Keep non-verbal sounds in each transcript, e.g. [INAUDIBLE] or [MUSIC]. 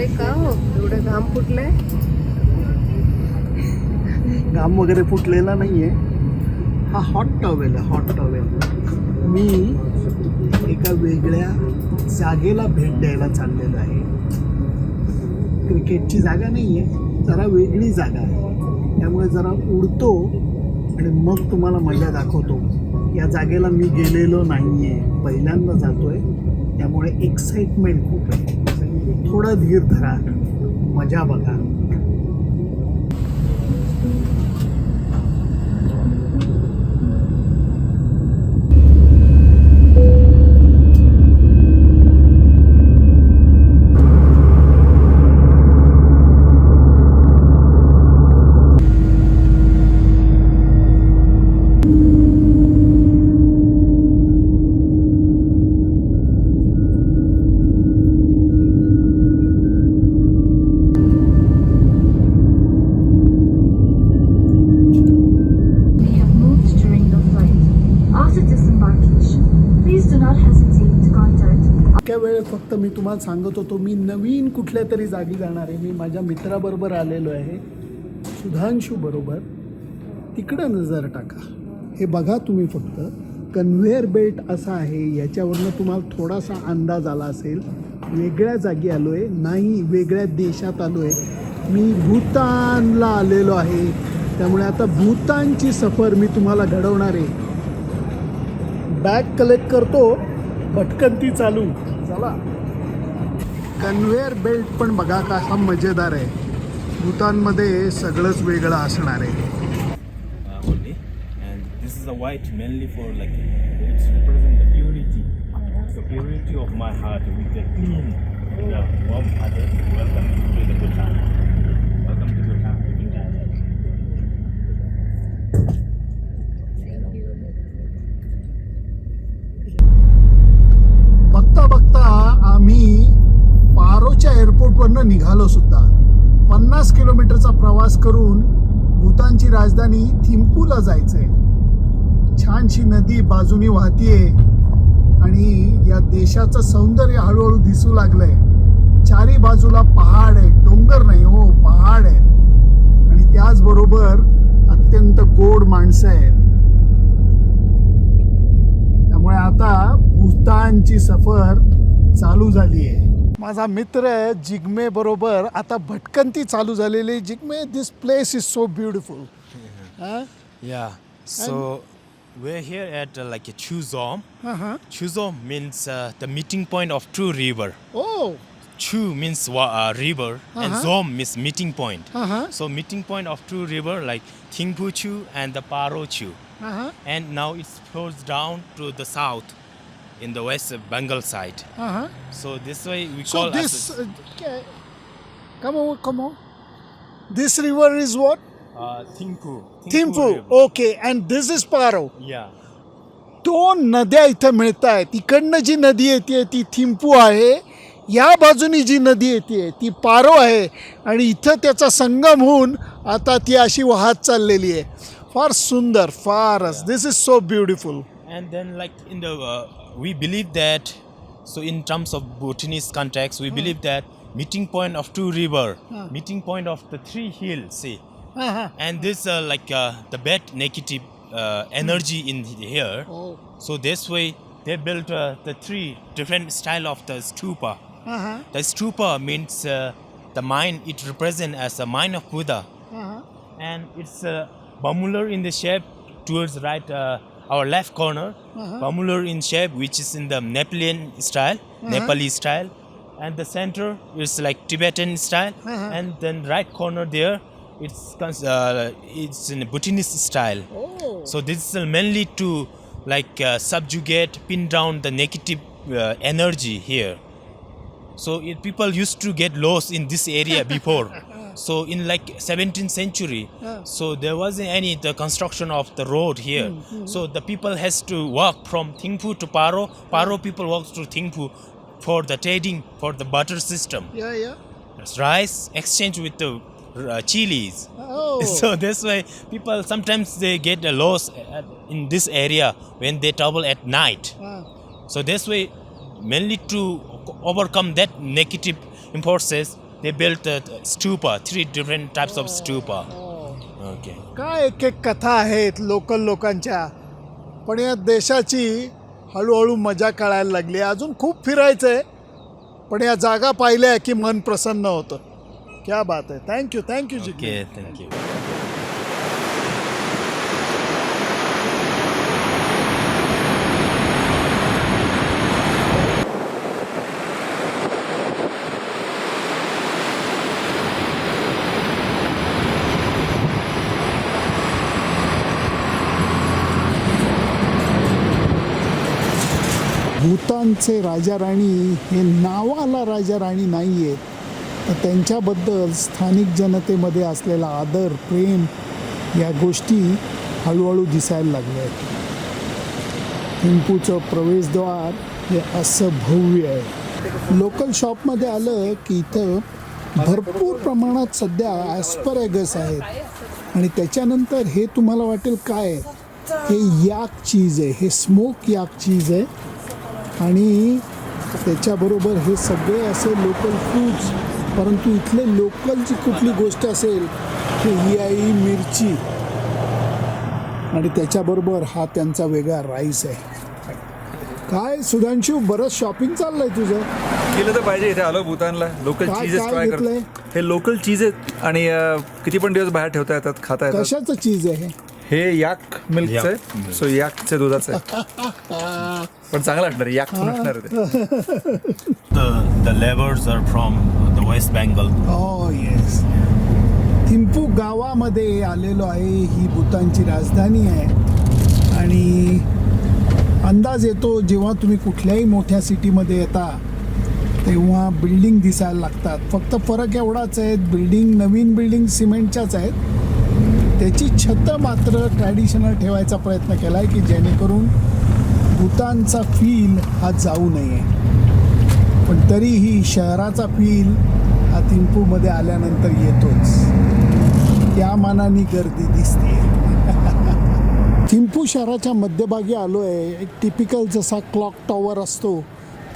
अरे का हो? एवढं घाम फुटलंय? घाम वगैरे फुटलेला नाहीये. हा हॉट टॉवेल आहे हॉट टॉवेल मी एका वेगळ्या जागेला भेट द्यायला चाललेलो आहे. क्रिकेटची जागा नाही आहे जरा वेगळी जागा आहे. त्यामुळे जरा उडतो आणि मग तुम्हाला मजा दाखवतो. या जागेला मी गेलेलो नाही आहे पहिल्यांदा जातो आहे त्यामुळे एक्साइटमेंट खूप आहे. थोडा धीर धरा. मजा बघा. वेळ फक्त मी तुम्हाला सांगत होतो मी नवीन कुठल्या तरी जागी जाणार आहे. मी माझ्या मित्राबरोबर आलेलो आहे सुधांशू बरोबर. तिकडं नजर टाका. हे बघा तुम्ही फक्त कन्व्हेअर बेल्ट असा आहे याच्यावरनं तुम्हाला थोडासा अंदाज आला असेल. वेगळ्या जागी आलो आहे नाही वेगळ्या देशात आलो आहे मी भूतानला आलेलो आहे. त्यामुळे आता भूतानची सफर मी तुम्हाला घडवणार आहे. बॅग कलेक्ट करतो भटकंती चालू. चला कन्व्हेअर बेल्ट पण बघा कसा मजेदार आहे भूतानमध्ये सगळंच वेगळं असणार आहे this is a white mainly for like it represents the purity, the purity of my heart with the clean, the warm hearted. Welcome to the Bhutan. Welcome to Bhutan. Bhutan. बघता बघता आम्ही पारोच्या निघालो सुद्धा. पन्नास किलोमीटरचा प्रवास करून भूतानची राजधानी थिंपूला जायचंय. छानशी नदी बाजूनी वाहतीये आणि या देशाचं सौंदर्य हळूहळू दिसू लागलंय. चारी बाजूला पहाड आहे डोंगर नाही हो पहाड आहे. आणि त्याचबरोबर अत्यंत गोड माणसं आहेत. त्यामुळे आता भूतानची सफर चालू झाली आहे माझा मित्र जिग्मे बरोबर आता भटकंती चालू झालेली Jigme this place is so beautiful Yeah. So we're here at uh, like a Chuzom. Chuzom means uh, the meeting point of two river. O Chu means wa- uh, river and Uh-huh. Zom means meeting point. Uh-huh. So meeting point of two river like Thingpu Chu and the Paro Chu. and now it flows down to the south In the west of Bengal side. So this way we so call this as come on come on this river is what uh, Thingpu. Thimphu River. Okay and this is Paro Yeah. दोन नद्या इथं मिळत आहेत इकडनं जी नदी येते ती थिम्पू आहे. या बाजूनी जी नदी येते ती पारो आहे. आणि इथं त्याचा संगम होऊन आता ती अशी वाहत चाललेली आहे. फार सुंदर फारच. This is so beautiful And then like in the uh, we believe that so in terms of Bhutanese context we believe that meeting point of two river, meeting point of the three hills. See. and this uh, like uh, the bad negative uh, energy in here. So this way they built uh, the three different style of the stupa. The stupa means uh, the mind it represent as a mind of buddha. And it's uh, bamular in the shape towards right uh, our left corner bamular in shape which is in the nepalian style nepali style. And the center is like tibetan style. And then right corner there it's uh, it's in bhutanese style. So this is mainly to like uh, subjugate pin down the negative uh, energy here. So it, people used to get lost in this area before [LAUGHS] so in like 17th century so there wasn't any the construction of the road here. Hmm, hmm. So the people has to walk from thingpu to paro. Paro people walk to thingpu for the trading for the butter system. Yeah, yeah. That's rice exchange with the uh, chilies. Oh. [LAUGHS] so this way people sometimes they get a loss at- in this area when they travel at night. So this way mainly to overcome that negative forces they built a stupa, three different types of stupa. Okay. काय एक एक कथा आहेत local लोकांच्या पण या देशाची हळूहळू मजा कळायला लागली अजून खूप फिरायचं आहे पण या जागा पाहिल्या की मन प्रसन्न होतं क्या बात आहे थँक्यू थँक्यू जी Okay, thank you. भूतानचे राजा राणी हे नावाला राजा राणी नाही आहेत तर त्यांच्याबद्दल स्थानिक जनतेमध्ये असलेला आदर प्रेम या गोष्टी हळूहळू दिसायला लागल्या. आहेत थिंपूचं प्रवेशद्वार हे असं भव्य आहे. लोकल शॉपमध्ये आलं की इथं भरपूर प्रमाणात सध्या ॲस्परॅगस आहेत. आणि त्याच्यानंतर हे तुम्हाला वाटेल काय? हे याक चीज आहे. हे स्मोक याक चीज आहे. आणि त्याच्याबरोबर हे सगळे असे लोकल फूड्स परंतु इथले लोकलची कुठली गोष्ट असेल ते ही आहे मिरची. आणि त्याच्याबरोबर हा त्यांचा वेगळा राईस आहे. काय सुधांशू बरंच शॉपिंग चाललंय तुझं? केलं तर पाहिजे इथे. आलो भूतानला. लोकल चीजेस ट्राय घेतलंय? करतो हे लोकल चीज आहेत आणि किती पण दिवस बाहेर ठेवता येतात खाता येतात. कशाचं चीज आहे हे? हे याक मिल्कचं आहे सो याकचे दुधाचं आहे. पण चांगलं वाटणार याक नसणार आहे ते. The the levers are from the West Bengal. हो येस थिम्पू गावामध्ये आलेलो आहे. ही भूतानची राजधानी आहे. आणि अंदाज येतो जेव्हा तुम्ही कुठल्याही मोठ्या सिटीमध्ये येता तेव्हा बिल्डिंग दिसायला लागतात. फक्त फरक एवढाच आहे बिल्डिंग नवीन बिल्डिंग सिमेंटच्याच आहेत. त्याची छतं मात्र ट्रॅडिशनल ठेवायचा प्रयत्न केला आहे की जेणेकरून भूतानचा फील हा जाऊ नये. पण तरीही शहराचा फील हा थिंपूमध्ये आल्यानंतर येतोच. त्या मानाने गर्दी दिसते. थिंपू शहराच्या मध्यभागी आलो आहे एक टिपिकल जसा क्लॉक टॉवर असतो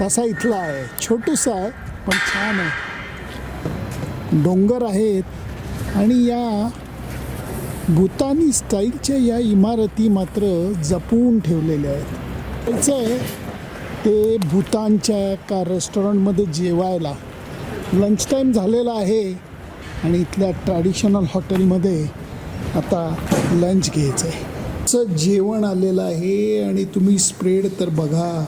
तसा इथला आहे. छोटूसा आहे पण छान आहे. डोंगर आहेत आणि या भूतानी स्टाईलच्या या इमारती मात्र जपून ठेवलेल्या आहेत. त्याचं आहे ते भूतानच्या एका रेस्टॉरंटमध्ये जेवायला. लंच टाईम झालेला आहे आणि इथल्या ट्रॅडिशनल हॉटेलमध्ये आता लंच घ्यायचं आहे. असं जेवण आलेलं आहे आणि तुम्ही स्प्रेड तर बघा.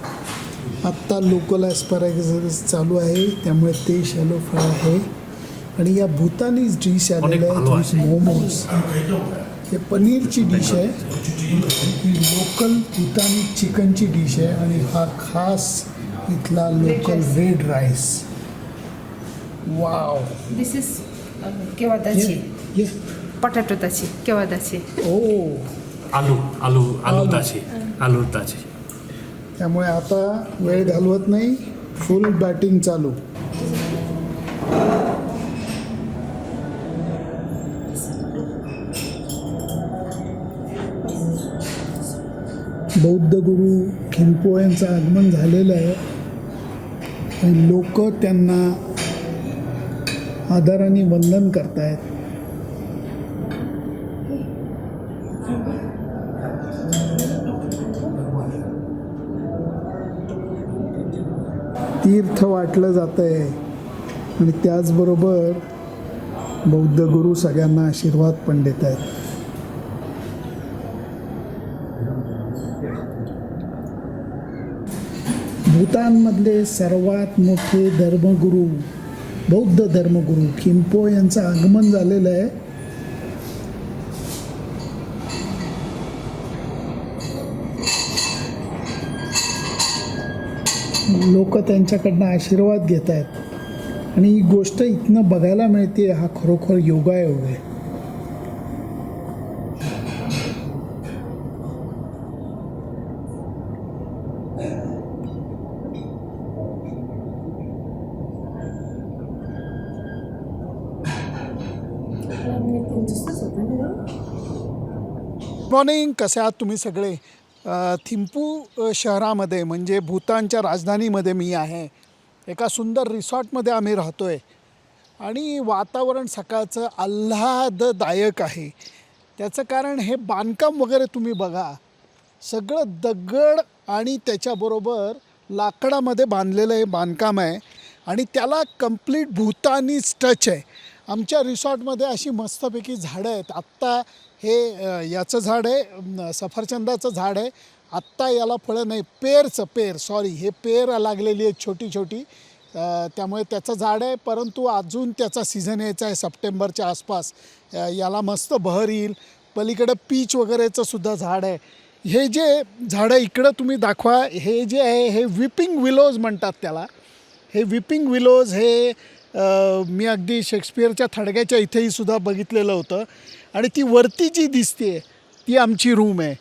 आत्ता लोकल ॲस्पॅरेगस चालू आहे त्यामुळे ते शॅलो फ्राय आहे. आणि या भूतानीज डिश आलेलं आहे मोमोज हे पनीरची डिश आहे. ही लोकल भूतानी चिकनची डिश आहे आणि हा खास इथला local red rice wow uh, kewadachi, ये potato dachi, kewadachi. ओ आलू आलू आलू. ताचे आलू ताचे त्यामुळे आता वेळ घालवत नाही. फुल बॅटिंग चालू. बौद्ध गुरु खिंपो यांचं आगमन झालेलं आहे. आणि लोक त्यांना आदराने वंदन करतायत. तीर्थ वाटलं जातं आहे आणि त्याचबरोबर बौद्ध गुरु सगळ्यांना आशीर्वाद पण देत आहेत भूतानमधले सर्वात मोठे धर्मगुरू बौद्ध धर्मगुरू खिंपो यांचं आगमन झालेलं आहे. लोक त्यांच्याकडनं आशीर्वाद घेत आहेत आणि ही गोष्ट इथनं बघायला मिळते हा खरोखर योगायोग आहे. मॉर्निंग कसे आहात तुम्ही सगळे? थिंपू शहरामध्ये म्हणजे भूतानच्या राजधानीमध्ये मी आहे. एका सुंदर रिसॉर्टमध्ये आम्ही राहतो आहे आणि वातावरण सकाळचं आल्हाददायक आहे. त्याचं कारण हे बांधकाम वगैरे तुम्ही बघा. सगळं दगड आणि त्याच्याबरोबर लाकडामध्ये बांधलेलं हे बांधकाम आहे. आणि त्याला कंप्लीट भूतानीच टच आहे. आमच्या रिसॉर्टमध्ये अशी मस्तपैकी झाडं आहेत. आत्ता हे याचं झाड आहे सफरचंदाचं झाड आहे. आत्ता याला फळं नाही पेरचं पेर सॉरी हे पेर लागलेली आहेत छोटी छोटी. त्यामुळे त्याचं झाड आहे परंतु अजून त्याचा सीझन यायचा आहे सप्टेंबरच्या आसपास. याला मस्त बहर येईल. पलीकडं पीच वगैरेचं सुद्धा झाड आहे. हे जे झाडं इकडं तुम्ही दाखवा हे जे आहे हे विपिंग विलोज म्हणतात त्याला. हे विपिंग विलोज हे मी अगदी शेक्सपियरच्या थडग्याच्या इथेही सुद्धा बघितलेलं होतं. आणि ती वरती जी दिसते ती आमची रूम आहे.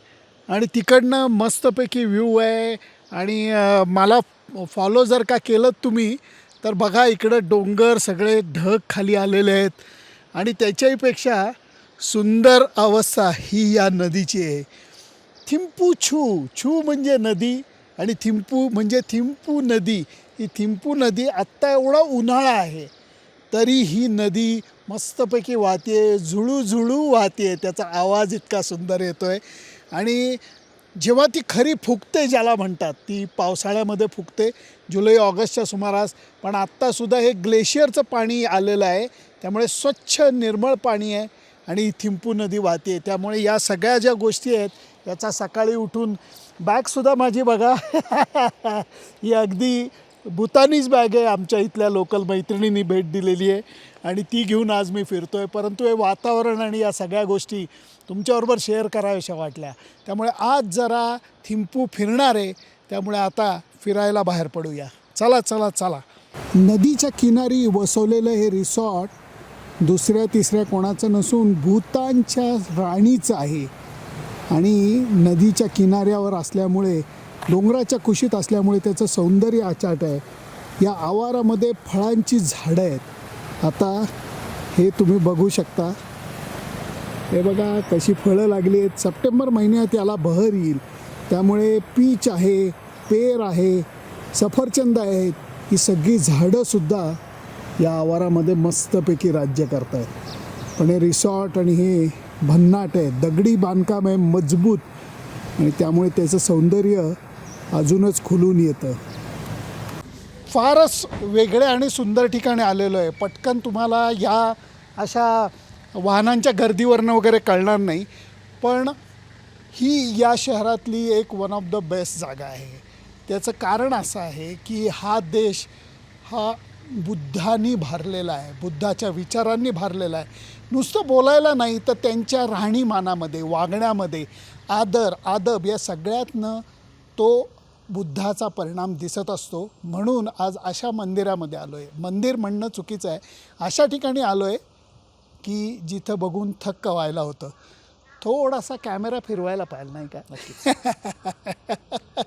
आणि तिकडनं मस्तपैकी व्ह्यू आहे. आणि मला फॉलो जर का केलं तुम्ही तर बघा इकडं डोंगर सगळे ढग खाली आलेले आहेत. आणि त्याच्याहीपेक्षा सुंदर अवस्था ही या नदीची आहे. थिंपू छू छू म्हणजे नदी आणि थिंपू म्हणजे थिंपू नदी. ही थिंपू नदी आत्ता एवढा उन्हाळा आहे. तरी ही नदी मस्तपैकी वाहते झुळू झुळू वाहते त्याचा आवाज इतका सुंदर येतो आहे आणि जेव्हा ती खरी फुगते ज्याला म्हणतात ती पावसाळ्यामध्ये फुगते जुलै ऑगस्टच्या सुमारास पण आत्तासुद्धा हे ग्लेशियरचं पाणी आलेलं आहे. त्यामुळे स्वच्छ निर्मळ पाणी आहे आणि थिंपू नदी वाहते त्यामुळे या सगळ्या ज्या गोष्टी आहेत याचा सकाळी उठून बॅगसुद्धा माझी बघा. [LAUGHS] ही अगदी भूतानीच बॅग आहे आमच्या इथल्या लोकल मैत्रिणींनी भेट दिलेली आहे आणि ती घेऊन आज मी फिरतो आहे परंतु हे वातावरण आणि या सगळ्या गोष्टी तुमच्याबरोबर शेअर कराव्याशा वाटल्या. त्यामुळे आज जरा थिंपू फिरणार आहे त्यामुळे आता फिरायला बाहेर पडूया. चला चला चला. नदीच्या किनारी वसवलेलं हे रिसॉर्ट दुसऱ्या तिसऱ्या कोणाचं नसून भूतानच्या राणीचं आहे. आणि नदीच्या किनाऱ्यावर असल्यामुळे डोंगराच्या कुशीत असल्यामुळे त्याचं सौंदर्य आचाट आहे. या आवारामध्ये फळांची झाडं आहेत. आता हे तुम्ही बघू शकता. हे बघा कशी फळं लागली आहेत. सप्टेंबर महिन्यात याला बहर येईल. त्यामुळे पीच आहे पेर आहे सफरचंद आहेत. ही सगळी झाडंसुद्धा या आवारामध्ये मस्तपैकी राज्य करत आहेत पण हे रिसॉर्ट आणि हे भन्नाट आहे. दगडी बांधकाम आहे मजबूत. आणि त्यामुळे त्याचं सौंदर्य अजूनच खुलून येतं. फारच वेगळ्या आणि सुंदर ठिकाणी आलेलो आहे. पटकन तुम्हाला या अशा वाहनांच्या गर्दीवरनं वगैरे कळणार नाही. पण ही या शहरातली एक वन ऑफ द बेस्ट जागा आहे. त्याचं कारण असं आहे की हा देश हा बुद्धांनी भारलेला आहे. बुद्धाच्या विचारांनी भारलेला आहे. नुसतं बोलायला नाही तर त्यांच्या राहणीमानामध्ये वागण्यामध्ये आदर आदब या सगळ्यातनं तो बुद्धाचा परिणाम दिसत असतो म्हणून आज अशा मंदिरामध्ये आलो आहे मंदिर म्हणणं चुकीचं आहे. अशा ठिकाणी आलो आहे की जिथं बघून थक्क व्हायला होतं. थोडासा कॅमेरा फिरवायला पाहिजे नाही का? [LAUGHS]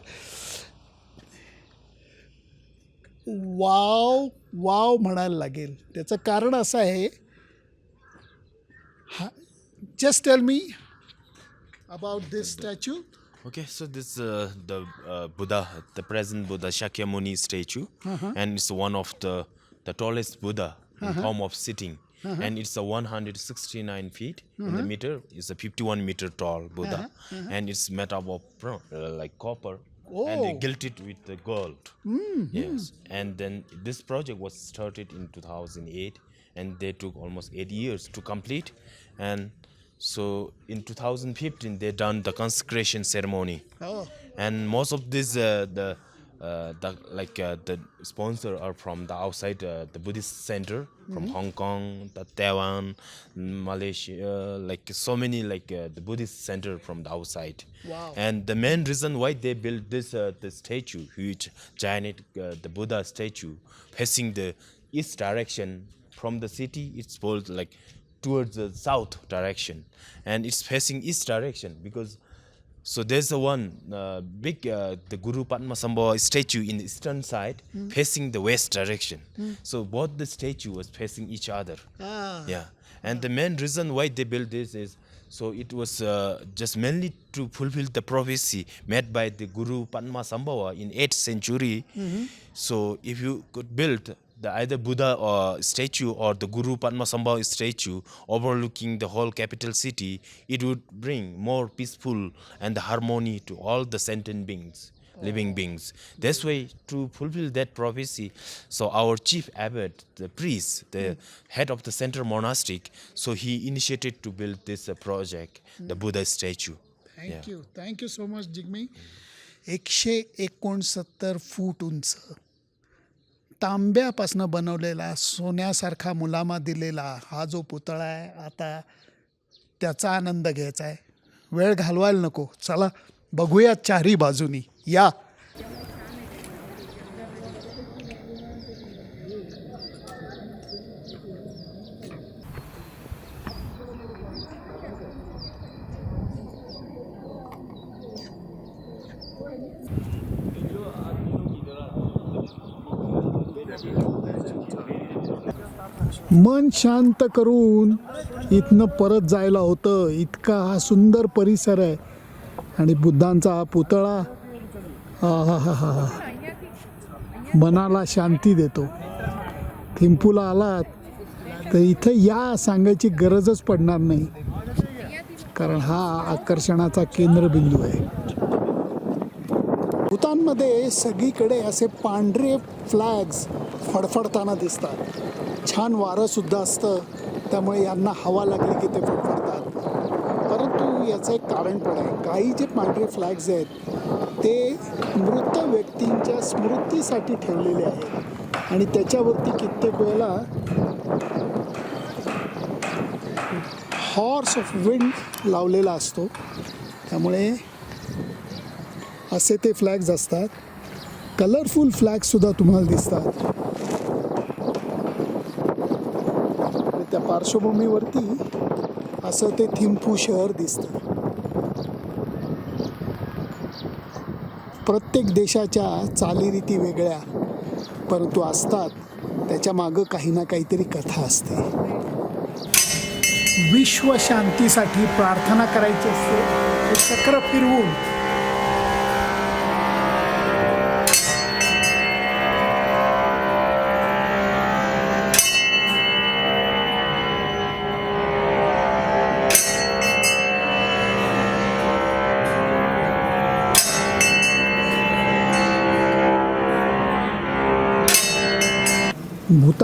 वाव वाव म्हणायला लागेल. त्याचं कारण असं आहे हा just tell me about this statue Okay, so this uh, the uh, Buddha, the present Buddha Shakyamuni statue, mm-hmm. and it's one of the the tallest Buddha in mm-hmm. form of sitting, mm-hmm. and it's a 169 feet in the meter. It's a 51 meter tall Buddha, uh-huh. and it's made up of uh, like copper, and they Oh. gilt it with the gold. Yes, and then this project was started in 2008, and they took almost eight years to complete, and so in 2015 they done the consecration ceremony Oh. and most of these uh, the uh, the like uh, the sponsor are from the outside uh, the Buddhist center from Hong Kong, the Taiwan, Malaysia, like so many like uh, the Buddhist center from the outside. Wow. And the main reason why they built this uh, the statue, huge giant uh, the Buddha statue, facing the east direction from the city, it's called like towards the south direction, and it's facing east direction because so there's the one uh, big uh, the Guru Padmasambhava statue in the eastern side facing the west direction. So both the statue was facing each other. Yeah, and the main reason why they built this is so it was uh, just mainly to fulfill the prophecy made by the Guru Padmasambhava in 8th century. So if you could build the either Buddha uh, statue or the Guru Padmasambhava statue overlooking the whole capital city, it would bring more peaceful and the harmony to all the sentient beings, living beings. That's why to fulfill that prophecy, so our chief abbot, the priest, the head of the center monastic, so he initiated to build this uh, project, the Buddha statue. Thank you thank you so much Jigme एकशे एकोणसत्तर फूट उंच तांब्यापासनं बनवलेला सोन्यासारखा मुलामा दिलेला हा जो पुतळा आहे आता त्याचा आनंद घ्यायचा आहे. वेळ घालवायला नको. चला बघूया चारही बाजूनी. या. मन शांत करून इथनं परत जायला होतं. इतका हा सुंदर परिसर आहे. आणि बुद्धांचा हा पुतळा हा मनाला शांती देतो. थिंपूला आलात तर इथं या सांगायची गरजच पडणार नाही. कारण हा आकर्षणाचा केंद्रबिंदू आहे. भूतानमध्ये सगळीकडे असे पांढरे फ्लॅग्स फडफडताना दिसतात. छान वारं सुद्धा असतं. त्यामुळे यांना हवा लागली की ते फडफडतात परंतु याचं एक कारण पण आहे. काही जे पांढरे फ्लॅग्स आहेत ते मृत व्यक्तींच्या स्मृतीसाठी ठेवलेले आहेत. आणि त्याच्यावरती कित्येक वेळेला हॉर्स ऑफ विंड लावलेला असतो. त्यामुळे असे ते फ्लॅग्स असतात. कलरफुल फ्लॅग्ससुद्धा तुम्हाला दिसतात आणि त्या पार्श्वभूमीवरती असं ते थिंपू शहर दिसतं. प्रत्येक देशाच्या चालीरीती वेगळ्या परंतु असतात त्याच्या मागं काही ना काहीतरी कथा असते. विश्व शांतीसाठी प्रार्थना करायची असते चक्र फिरवून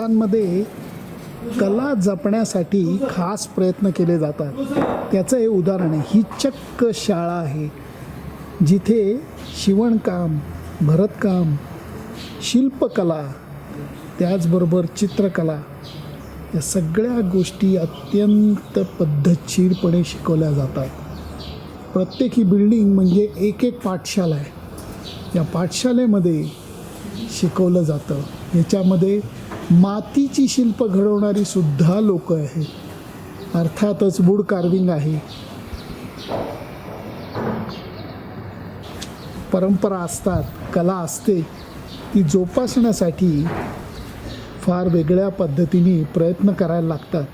लोकांमध्ये कला जपण्यासाठी खास प्रयत्न केले जातात. त्याचं हे उदाहरण आहे. ही चक्क शाळा आहे. जिथे शिवणकाम भरतकाम शिल्पकला त्याचबरोबर चित्रकला या सगळ्या गोष्टी अत्यंत पद्धतशीरपणे शिकवल्या जातात. प्रत्येक ही बिल्डिंग म्हणजे एक एक पाठशाला आहे. या पाठशालेमध्ये शिकवलं जातं. याच्यामध्ये मातीची शिल्प घडवणारी सुद्धा लोक आहेत. अर्थातच वूड कार्विंग आहे. परंपरा असतात कला असते ती जोपासण्यासाठी फार वेगळ्या पद्धतीने प्रयत्न करायला लागतात.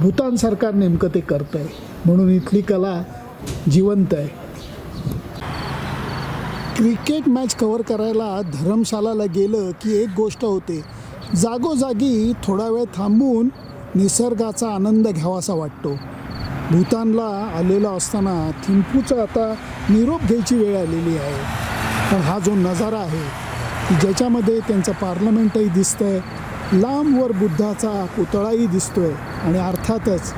भूतान सरकार नेमकं ते करतं आहे म्हणून इथली कला जिवंत आहे. क्रिकेट मॅच कव्हर करायला धर्मशालाला गेलं की एक गोष्ट होते जागोजागी थोडा वेळ थांबून निसर्गाचा आनंद घ्यावासा वाटतो. भूतानला आलेला असताना थिंपूचा आता निरोप घ्यायची वेळ आलेली आहे. पण हा जो नजारा आहे ज्याच्यामध्ये त्यांचं पार्लमेंटही दिसतंय लांबवर बुद्धाचा पुतळाही दिसतोय आणि अर्थातच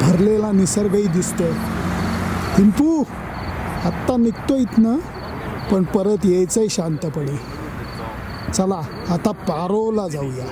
भरलेला निसर्गही दिसतोय. थिंपू आत्ता निघतो इथनं पण परत यायचंय शांतपणे. चला आता पारोला जाऊया.